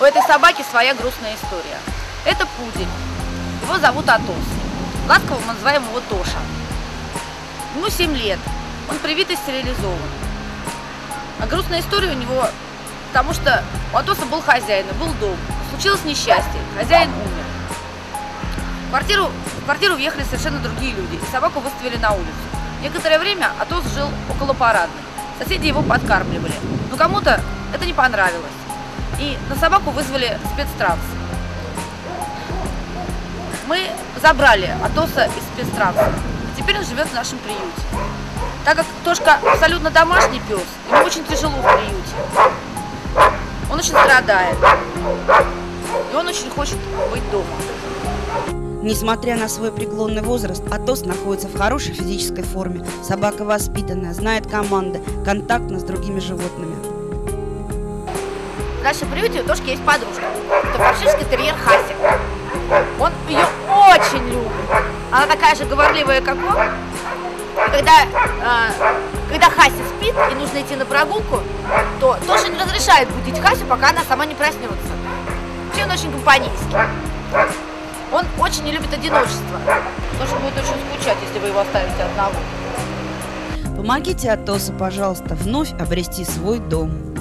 У этой собаки своя грустная история. Это пудель. Его зовут Атос. Ласково мы называем его Тоша. Ему 7 лет. Он привит и стерилизован. А грустная история у него, потому что у Атоса был хозяин, был дом. Случилось несчастье. Хозяин умер. В квартиру, в квартиру въехали совершенно другие люди, и собаку выставили на улицу. Некоторое время Атос жил около парадной. Соседи его подкармливали. Но кому-то это не понравилось. И на собаку вызвали спецтранс. Мы забрали Атоса из спецтранса. Теперь он живет в нашем приюте. Так как Тошка абсолютно домашний пес, ему очень тяжело в приюте. Он очень страдает. И он очень хочет быть дома. Несмотря на свой преклонный возраст, Атос находится в хорошей физической форме. Собака воспитанная, знает команды, контактна с другими животными. Нашем приюте у Тошки есть подружка. Это фаршистский терьер Хасик. Он ее очень любит. Она такая же говорливая, как он. И когда, э, когда Хася спит и нужно идти на прогулку, то Тоша не разрешает будить Хасю, пока она сама не проснется. Вообще он очень компанейский. Он очень не любит одиночество. Тоша будет очень скучать, если вы его оставите одного. Помогите Атосу, пожалуйста, вновь обрести свой дом.